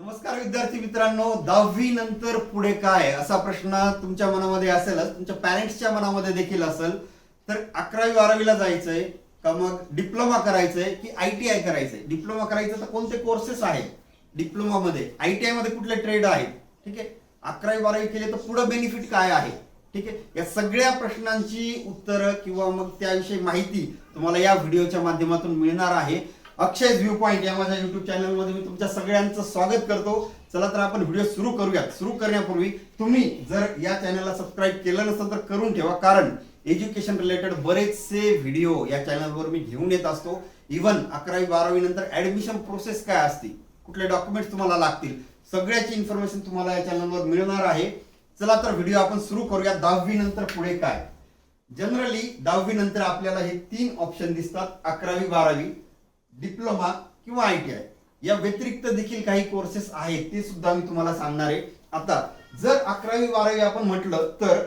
नमस्कार विद्यार्थी मित्रांनो दहावी नंतर पुढे काय? असा प्रश्न तुमच्या मनामध्ये असेलच तुमच्या पॅरेंट्सच्या मनामध्ये देखील असेल. तर अकरावी बारावीला जायचंय का मग डिप्लोमा करायचंय की आय टी आय करायचंय? डिप्लोमा करायचं तर कोणते कोर्सेस आहेत? डिप्लोमा मध्ये. आय टी आयमध्ये कुठले ट्रेड आहेत? ठीक आहे? अकरावी बारावी केले तर पुढे बेनिफिट काय आहे? ठीक आहे? या सगळ्या प्रश्नांची उत्तरं किंवा मग त्याविषयी माहिती तुम्हाला या व्हिडिओच्या माध्यमातून मिळणार आहे. अक्षय व्ह्यू पॉइंट या माझ्या युट्यूब चॅनलमध्ये मी तुमच्या सगळ्यांचं स्वागत करतो. चला तर आपण व्हिडिओ सुरू करूयात. सुरू करण्यापूर्वी तुम्ही जर या चॅनलला सबस्क्राईब केलं नसेल तर करून ठेवा. कारण एज्युकेशन रिलेटेड बरेचसे व्हिडिओ या चॅनलवर मी घेऊन येत असतो. इव्हन अकरावी बारावी नंतर ऍडमिशन प्रोसेस काय असते कुठले डॉक्युमेंट्स तुम्हाला लागतील? सगळ्याची इन्फॉर्मेशन तुम्हाला या चॅनलवर मिळणार आहे. चला तर व्हिडिओ आपण सुरू करूया दहावी नंतर पुढे काय? जनरली दहावी नंतर आपल्याला हे तीन ऑप्शन दिसतात. अकरावी बारावी. डिप्लोमा किंवा आय टी आय. या व्यतिरिक्त देखील काही कोर्सेस आहेत ते सुद्धा मी तुम्हाला सांगणार आहे. आता जर अकरावी बारावी आपण म्हटलं तर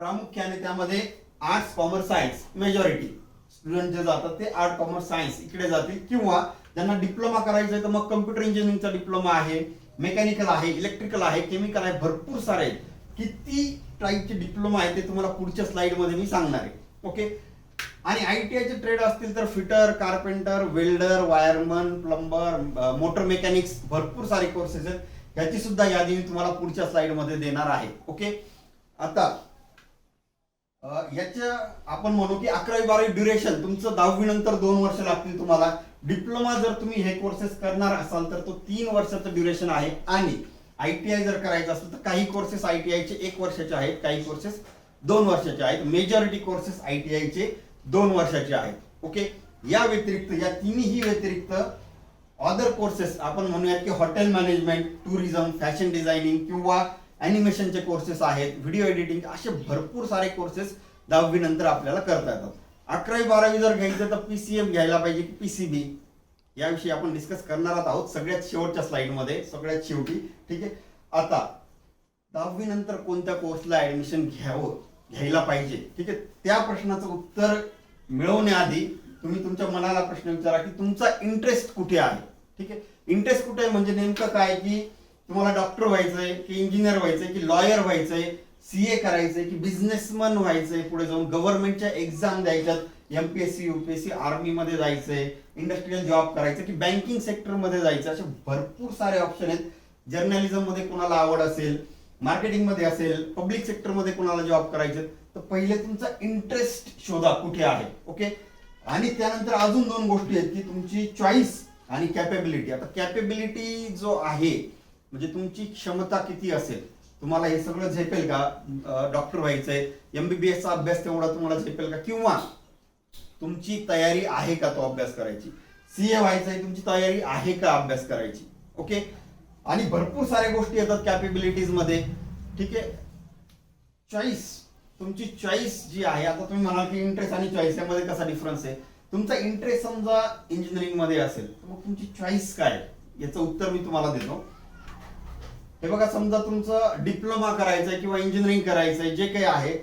प्रामुख्याने त्यामध्ये arts commerce science majority student जे जातात ते आर्ट कॉमर्स सायन्स इकडे जातील. किंवा ज्यांना डिप्लोमा करायचं आहे तर मग कम्प्युटर इंजिनिअरिंगचा डिप्लोमा आहे मेकॅनिकल आहे इलेक्ट्रिकल आहे केमिकल आहे भरपूर सारे आहेत. किती टाईपचे डिप्लोमा आहे ते तुम्हाला पुढच्या स्लाइडमध्ये मी सांगणार आहे. ओके आणि आय टी आयचे ट्रेड असतील तर fitter carpenter welder wireman plumber motor mechanics भरपूर सारे कोर्सेस आहेत. ह्याची सुद्धा यादी मी तुम्हाला पुढच्या स्लाइडमध्ये देणार आहे. ओके आता याच्या आपण म्हणू की अकरावी बारावी ड्युरेशन तुमचं दहावी नंतर दोन वर्ष लागतील तुम्हाला. डिप्लोमा जर तुम्ही हे कोर्सेस करणार असाल तर तो तीन वर्षाचं ड्युरेशन आहे. आणि आय टी आय जर करायचं असेल तर काही कोर्सेस आय टी आयचे एक वर्षाचे आहेत काही कोर्सेस दोन वर्षाचे आहेत. मेजॉरिटी कोर्सेस आय टी आयचे दोन वर्षाचे आहेत. ओके या व्यतिरिक्त या तिन्ही व्यतिरिक्त अदर कोर्सेस आपण म्हणूयात की hotel management tourism fashion designing किंवा अॅनिमेशनचे कोर्सेस आहेत व्हिडिओ एडिटिंग असे भरपूर सारे कोर्सेस दहावी नंतर आपल्याला करता येतात. अकरावी बारावी जर घ्यायचं तर पीसीएम घ्यायला पाहिजे की पीसीबी याविषयी आपण डिस्कस करणार आहोत सगळ्यात शेवटच्या स्लाईडमध्ये सगळ्यात शेवटी. ठीक आहे? आता दहावी नंतर कोणत्या कोर्सला ऍडमिशन घ्यावं घ्यायला पाहिजे? ठीक आहे? त्या प्रश्नाचं उत्तर मिळवण्याआधी तुम्ही तुमच्या मनाला प्रश्न विचारा की तुमचा इंटरेस्ट कुठे आहे? ठीक आहे? इंटरेस्ट कुठे आहे? म्हणजे नेमकं काय की तुम्हाला डॉक्टर व्हायचंय की इंजिनियर व्हायचंय की लॉयर व्हायचंय सी ए करायचंय की बिझनेसमन व्हायचंय पुढे जाऊन गव्हर्नमेंटच्या एक्झाम द्यायच्यात एमपीएससी युपीएससी आर्मी मध्ये जायचंय इंडस्ट्रियल जॉब करायचं की बँकिंग सेक्टरमध्ये जायचं असे भरपूर सारे ऑप्शन आहेत. जर्नलिझममध्ये कोणाला आवड असेल मार्केटिंगमध्ये असेल पब्लिक सेक्टरमध्ये कोणाला जॉब करायचे तर पहिले तुमचा इंटरेस्ट शोधा कुठे आहे ओके आणि त्यानंतर अजून दोन गोष्टी आहेत की तुमची चॉईस आणि कॅपेबिलिटी आता कॅपेबिलिटी जो आहे म्हणजे तुमची क्षमता किती असेल तुम्हाला हे सगळं झेपेल का? डॉक्टर व्हायचंय एमबीबीएस चा अभ्यास तेवढा तुम्हाला झेपेल का? किंवा तुमची तयारी आहे का तो अभ्यास करायची? सीए व्हायचंय तुमची तयारी आहे का अभ्यास करायची? ओके आणि भरपूर साऱ्या गोष्टी येतात कॅपेबिलिटीजमध्ये. ठीक आहे? चॉईस तुमची चॉईस जी आहे आता तुम्ही म्हणाल की इंटरेस्ट आणि चॉईस यामध्ये कसा डिफरन्स आहे? तुमचा इंटरेस्ट समजा इंजिनिअरिंगमध्ये असेल तर मग तुमची चॉईस काय? याचं उत्तर मी तुम्हाला देतो. हे बघा समजा तुमचं डिप्लोमा करायचंय किंवा इंजिनिअरिंग करायचंय जे काही आहे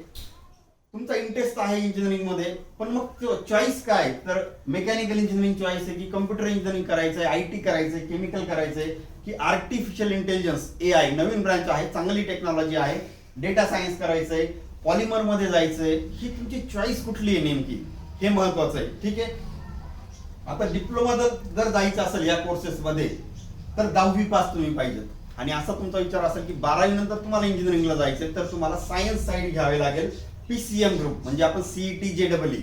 तुमचा इंटरेस्ट आहे इंजिनिअरिंगमध्ये पण मग चॉईस काय? तर मेकॅनिकल इंजिनिअरिंग चॉईस आहे की कम्प्युटर इंजिनिअरिंग करायचंय आय टी करायचंय केमिकल करायचंय की आर्टिफिशियल इंटेलिजन्स ए आय नवीन ब्रांच आहे चांगली टेक्नॉलॉजी आहे डेटा सायन्स करायचंय पॉलिमरमध्ये जायचंय ही तुमची चॉईस कुठली आहे नेमकी? हे महत्वाचं आहे. ठीक आहे? आता डिप्लोमा जर जर जायचं असेल या कोर्सेस मध्ये तर दहावी पास तुम्ही पाहिजेत. आणि असा तुमचा विचार असेल की बारावी नंतर तुम्हाला इंजिनिअरिंगला जायचंय तर तुम्हाला सायन्स साईड घ्यावे लागेल पी सी एम ग्रुप म्हणजे आपण सीईटी जे डबल ई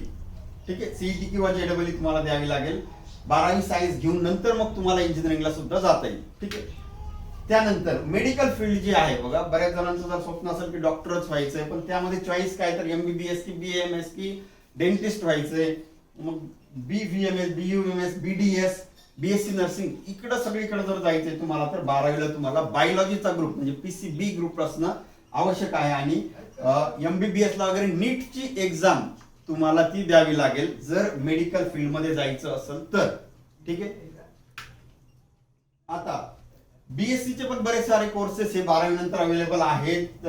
ठीक आहे? सीईटी किंवा जे डबल ई तुम्हाला द्यावी लागेल. बारावी सायन्स घेऊन नंतर मग तुम्हाला इंजिनिअरिंगला सुद्धा जाता येईल. ठीक आहे? त्यानंतर मेडिकल फील्ड जी आहे बघा बऱ्याच जणांचं जर स्वप्न असेल की डॉक्टरच व्हायचंय पण त्यामध्ये चॉईस काय तर एमबीबीएस की बी एम एस की डेंटिस्ट व्हायचंय मग B V M S B U M S B D S BSc nursing इकडं सगळीकडे जर जायचंय तुम्हाला तर बारावीला तुम्हाला बायोलॉजीचा ग्रुप म्हणजे पीसी बी ग्रुप असणं आवश्यक आहे. आणि एमबीबीएस ला वगैरे नीटची एक्झाम तुम्हाला ती द्यावी लागेल जर मेडिकल फील्डमध्ये जायचं असेल तर. ठीक आहे? आता बीएससी चे पण बरेच सारे कोर्सेस हे बारावी नंतर अवेलेबल आहेत.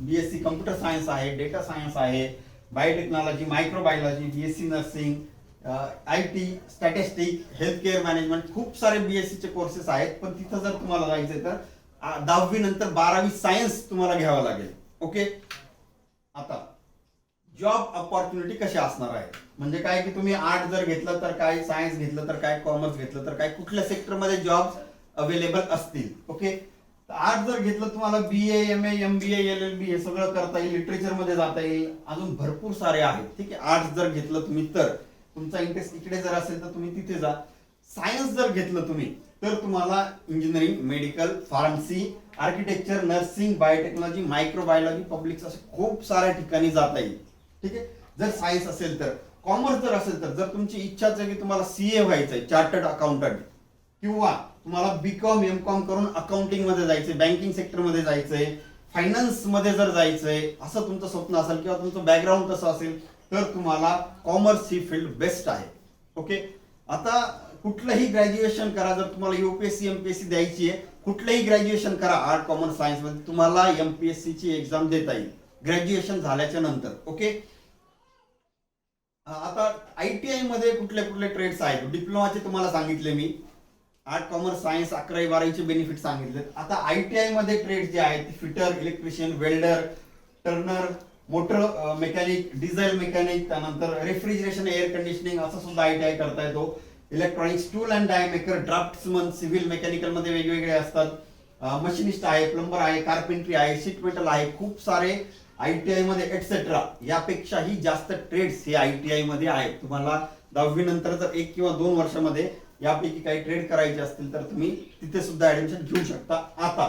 बीएससी कम्प्युटर सायन्स आहे डेटा सायन्स आहे biotechnology microbiology BSc nursing I T statistic health care management खूप सारे बीएससी चे कोर्सेस आहेत. पण तिथं जर तुम्हाला जायचंय तर दहावी नंतर बारावी सायन्स तुम्हाला घ्यावं लागेल. ओके आता जॉब ऑपॉर्च्युनिटी कशा असणार आहे? म्हणजे काय की तुम्ही आर्ट जर घेतलं तर काय सायन्स घेतलं तर काय कॉमर्स घेतलं तर काय कुठल्या सेक्टरमध्ये जॉब अवेलेबल असतील. ओके आर्ट जर घेतलं तुम्हाला B A M A M B L L B हे सगळं करता येईल लिटरेचरमध्ये जाता येईल. अजून भरपूर सारे आहेत. ठीक आहे? आर्ट्स जर घेतलं तुम्ही तर. तुमचा इंटरेस्ट इकडे जर असेल तर तुम्ही तिथे जा. सायन्स जर घेतलं तुम्ही तर तुम्हाला engineering medical pharmacy architecture nursing biotechnology microbiology public असे खूप साऱ्या ठिकाणी जाता येईल. ठीक आहे? जर सायन्स असेल तर कॉमर्स जर असेल तर जर तुमची इच्छाच आहे की तुम्हाला सीए आहे चार्टर्ड अकाउंटंट किंवा तुम्हाला बीकॉम एम कॉम करून अकाउंटिंगमध्ये जायचंय बँकिंग सेक्टरमध्ये जायचंय फायनान्समध्ये जर जायचंय असं तुमचं स्वप्न असेल किंवा तुमचं बॅकग्राऊंड कसं असेल तर तुम्हाला कॉमर्स ही फील्ड बेस्ट आहे. ओके आता कुठलंही ग्रॅज्युएशन करा जर तुम्हाला युपीएससी एमपीएससी द्यायची आहे कुठलंही ग्रॅज्युएशन करा आर्ट कॉमर्स सायन्समध्ये तुम्हाला एमपीएससी ची एक्झाम देता येईल. ग्रॅज्युएशन झाल्याच्यानंतर. ओके आता आय टी आयमध्ये कुठले कुठले ट्रेड्स आहेत डिप्लोमाचे तुम्हाला सांगितले मी. आर्ट कॉमर्स सायन्स अकरावी बारावीचे बेनिफिट सांगितले आता आयटीआयमध्ये ट्रेड जे आहेत fitter electrician welder turner motor mechanic diesel mechanic त्यानंतर रेफ्रिजरेशन एअर कंडिशनिंग असं सुद्धा आयटीआय करता येतो. Electronics tool and die maker draftsman civil मेकॅनिकलमध्ये वेगवेगळे असतात. मशिनिस्ट आहे प्लंबर आहे कार्पेंट्री आहे शीट मेटल आहे खूप सारे आयटीआयमध्ये एटसेट्रा यापेक्षाही जास्त ट्रेड्स हे आयटीआयमध्ये आहेत. तुम्हाला दहावी नंतर जर एक किंवा दोन वर्षामध्ये यापैकी काही ट्रेड करायचे असतील तर तुम्ही तिथे सुद्धा ऍडमिशन घेऊ शकता. आता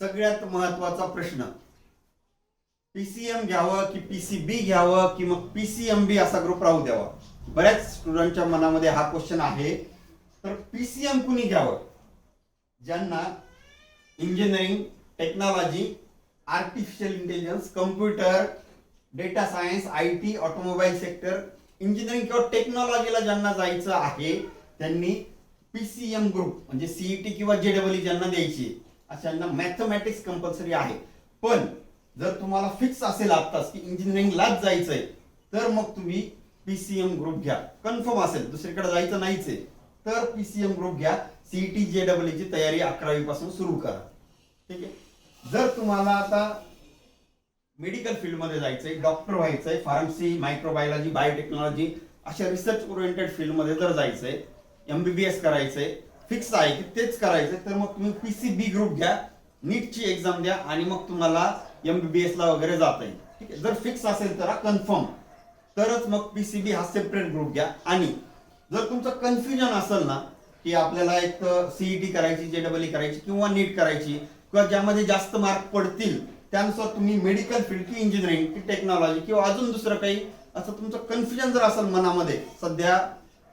सगळ्यात महत्त्वाचा प्रश्न. पीसीएम घ्यावं की पीसीबी घ्यावं की मग पीसीएमबी असा ग्रुप राहू द्यावा? बऱ्याच स्टुडंटच्या मनामध्ये हा क्वेश्चन आहे. तर पीसीएम कुणी घ्यावं? ज्यांना engineering technology artificial intelligence computer data science I T automobile sector engineering किंवा टेक्नॉलॉजीला ज्यांना जायचं आहे त्यांनी पीसीएम ग्रुप म्हणजे सीईटी किंवा जेडब्ल्यू ज्यांना द्यायची अशांना मॅथमॅटिक्स कंपल्सरी आहे. पण जर तुम्हाला फिक्स असेल आत्ताच की इंजिनिअरिंगलाच जायचंय तर मग तुम्ही पीसीएम ग्रुप घ्या. कन्फर्म असेल दुसरीकडे जायचं नाहीच आहे. तर पीसीएम ग्रुप घ्या. सीईटी जेडब्ल्यू ची तयारी अकरावी पासून सुरू करा. ठीक आहे? जर तुम्हाला आता मेडिकल फील्डमध्ये जायचंय डॉक्टर व्हायचंय फार्मसी मायक्रोबायोलॉजी बायोटेक्नॉलॉजी अशा रिसर्च ओरिएंटेड फील्डमध्ये जर जायचंय एमबीबीएस करायचंय फिक्स आहे की तेच करायचंय. तर मग तुम्ही पीसीबी ग्रुप घ्या नीटची एक्झाम द्या आणि मग तुम्हाला एमबीबीएस ला वगैरे जाता येईल. ठीक आहे? जर फिक्स असेल तर कन्फर्म तरच मग पीसीबी हा सेपरेट ग्रुप घ्या. आणि जर तुमचं कन्फ्युजन असेल ना की आपल्याला एक सीईटी करायची जे डबल ई करायची किंवा नीट करायची किंवा ज्यामध्ये जास्त मार्क पडतील त्यानुसार तुम्ही मेडिकल फील्ड की इंजिनिअरिंग की टेक्नॉलॉजी किंवा अजून दुसरं काही असं तुमचं कन्फ्युजन जर असेल मनामध्ये सध्या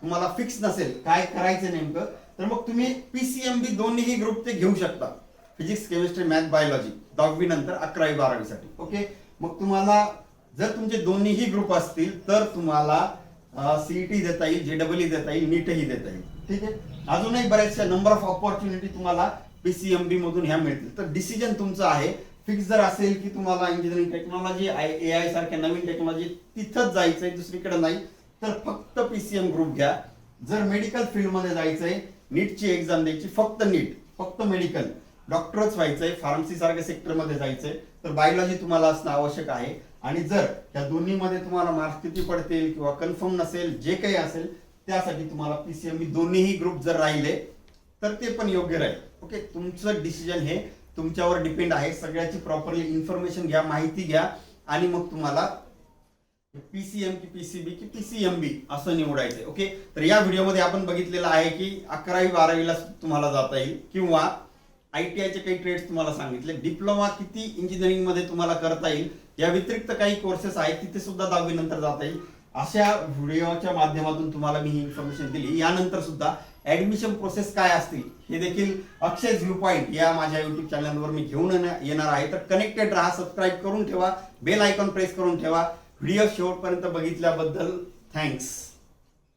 तुम्हाला फिक्स नसेल. काय करायचं नेमकं? तर मग तुम्ही पीसीएमबी दोन्हीही ग्रुप ते घेऊ शकता. फिजिक्स केमिस्ट्री मॅथ बायोलॉजी दहावी नंतर अकरावी बारावीसाठी ओके मग तुम्हाला जर तुमचे दोन्हीही ग्रुप असतील तर तुम्हाला सीईटी देता येईल जेडब्ल्यू देता येईल नीटही देता येईल. ठीक आहे? अजूनही बऱ्याचशा नंबर ऑफ ऑपॉर्च्युनिटी तुम्हाला पीसीएमबी मधून ह्या मिळतील. तर डिसिजन तुमचं आहे. फिक्स जर असेल की तुम्हाला engineering technology I A I सारख्या नवीन टेक्नॉलॉजी तिथंच जायचंय दुसरीकडे नाही. तर फक्त पीसीएम ग्रुप घ्या. जर मेडिकल फील्डमध्ये जायचंय नीटची एक्झाम द्यायची फक्त नीट फक्त मेडिकल डॉक्टरच व्हायचंय फार्मसी सारख्या सेक्टरमध्ये जायचंय तर बायोलॉजी तुम्हाला असणं आवश्यक आहे. आणि जर या दोन्हीमध्ये तुम्हाला मार्क्स किती पडतील किंवा कन्फर्म नसेल जे काही असेल त्यासाठी तुम्हाला पीसीएम दोन्हीही ग्रुप जर राहिले तर ते पण योग्य राहील. ओके तुमचं डिसिजन हे तुमच्यावर डिपेंड आहे. सगळ्याची प्रॉपरली इन्फॉर्मेशन घ्या माहिती घ्या आणि मग तुम्हाला पीसीएम की पीसीबी की पीसीएमबी असं निवडायचं ओके तर या व्हिडिओमध्ये आपण बघितलेलं आहे की अकरावी बारावीला तुम्हाला जाता येईल किंवा आयटीआयचे काही ट्रेड्स तुम्हाला सांगितले. डिप्लोमा किती इंजिनिअरिंगमध्ये तुम्हाला करता येईल या व्यतिरिक्त काही कोर्सेस आहेत तिथे सुद्धा दहावी नंतर जाता येईल. अशा व्हिडिओच्या माध्यमातून तुम्हाला मी ही इन्फॉर्मेशन दिली. यानंतर सुद्धा ऍडमिशन प्रोसेस काय असतील हे देखील अक्षय व्ह्यू पॉईंट या माझ्या युट्यूब चॅनलवर मी घेऊन येणार आहे. तर कनेक्टेड राहा सबस्क्राईब करून ठेवा बेल आयकॉन प्रेस करून ठेवा. व्हिडिओ शेवटपर्यंत बघितल्याबद्दल थँक्स.